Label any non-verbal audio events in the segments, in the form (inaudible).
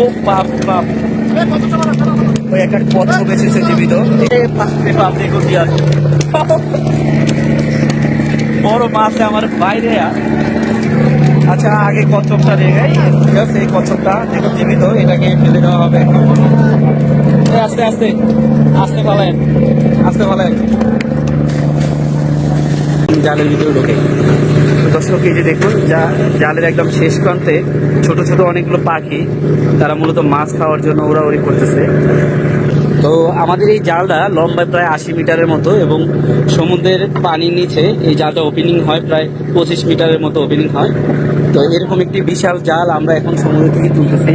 ও বাপ বাপ। ওই একটা কচ্ছপ এসেছে জীবিত। বাপ দেখো কি আছে? বড় মাছ আমার বাইরে আচ্ছা আগে কচ্ছপটা দেখাই ঠিক আছে, এই কচ্ছপটা দেখো জীবিত, এটাকে ফেলে দেওয়া হবে। আস্তে আস্তে আস্তে পালেন আস্তে পালেন জালের ভিতরে ঢোকে। এই যে দেখুন, যা জালের একদম শেষ প্রান্তে ছোট ছোট অনেকগুলো পাখি, তারা মূলত মাছ খাওয়ার জন্য ওরা ওরি করতেছে। তো আমাদের এই জালটা লম্বায় প্রায় আশি মিটারের মতো এবং সমুদ্রের পানির নিচে এই জালটা ওপেনিং হয়, প্রায় পঁচিশ মিটারের মতো ওপেনিং হয়। তো এরকম একটি বিশাল জাল আমরা এখন সমুদ্র থেকে তুলতেছি।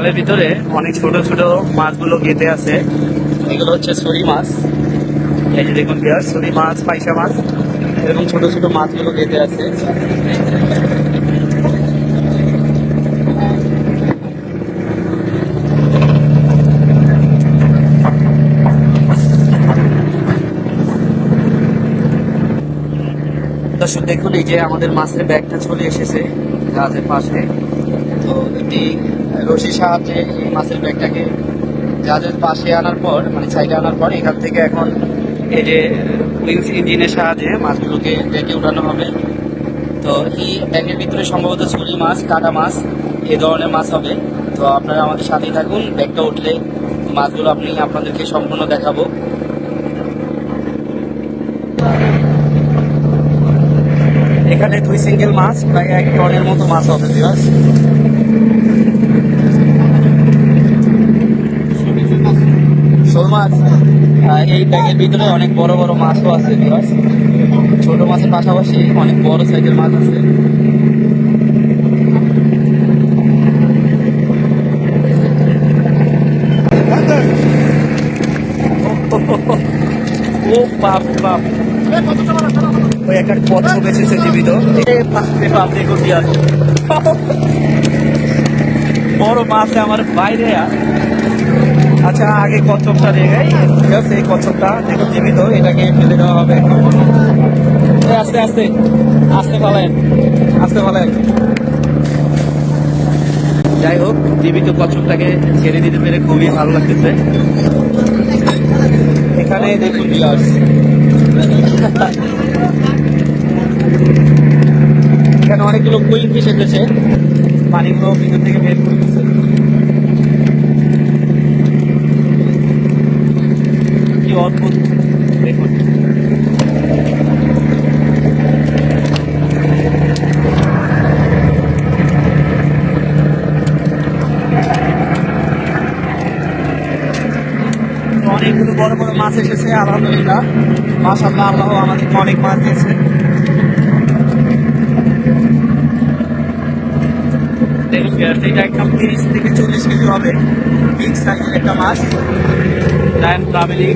জালের ভিতরে অনেক ছোট ছোট মাছগুলো গেঁথে আছে। এগুলো হচ্ছে সরি মাছ। এই যে দেখুন পেঁয়াজ সরি মাছ পাইসা মাছ, এরকম ছোট ছোট মাছগুলো গেঁথে আছে। দর্শক, দেখুন এই যে আমাদের মাছের ব্যাগটা চলে এসেছে গাছের পাশে। তো একটি রশির সাহায্যে এই মাছের ব্যাগটাকে জাহাজের পাশে আনার পর মানে সাইডে আনার পর, এখান থেকে এখন এই যে উইংস ইঞ্জিনের সাহায্যে মাছগুলোকে ডেকে উঠানো হবে। তো এই ব্যাগের ভিতরে সম্ভবত ছুরি মাছ কাটা মাছ, এ ধরনের মাছ হবে। তো আপনারা আমাদের সাথেই থাকুন, ব্যাগটা উঠলে মাছগুলো আপনি আপনাদেরকে সম্পূর্ণ দেখাবো। এখানে দুই সিঙ্গেল মাছ, প্রায় এক টনের মতো মাছ হবে বিরাজ এই ব্যাগের ভিতরে অনেক বড় বড় মাছও আছে ছোট মাছের পাশাপাশি অনেক বড় সাইজের মাছ আছে। (laughs) ও বাপ বাপ। ওই একটা দেখো আছে? বড় মাছ আমার বাইরে আচ্ছা আগে কচ্ছপটা দেখাই। ঠিক আছে, এই কচ্ছপটা দেখো জীবিত, এটাকে ফেলে দেওয়া হবে। আস্তে আস্তে আস্তে পালেন আস্তে পালেন যাই হোক, জীবিত কচ্ছপটাকে ছেড়ে দিতে পেরে খুবই ভালো লাগতেছে। এখানে দেখুন বিলাস। এখানে অনেকগুলো কুইল ফিশ এসেছে। পানিগুলো ভিতর থেকে বের করতেছে কি অদ্ভুত দেখুন। অনেকগুলো বড় বড় মাছ এসেছে, আলহামদুলিল্লাহ। মাসাল্লাহ আল্লাহ আমাদেরকে অনেক মাছ দিয়েছে। দেখুন guys, এটা একদম তিরিশ থেকে চল্লিশ কেজি হবে বিগ সাইজের একটা মাছ জায়ান্ট ট্রাভেলিং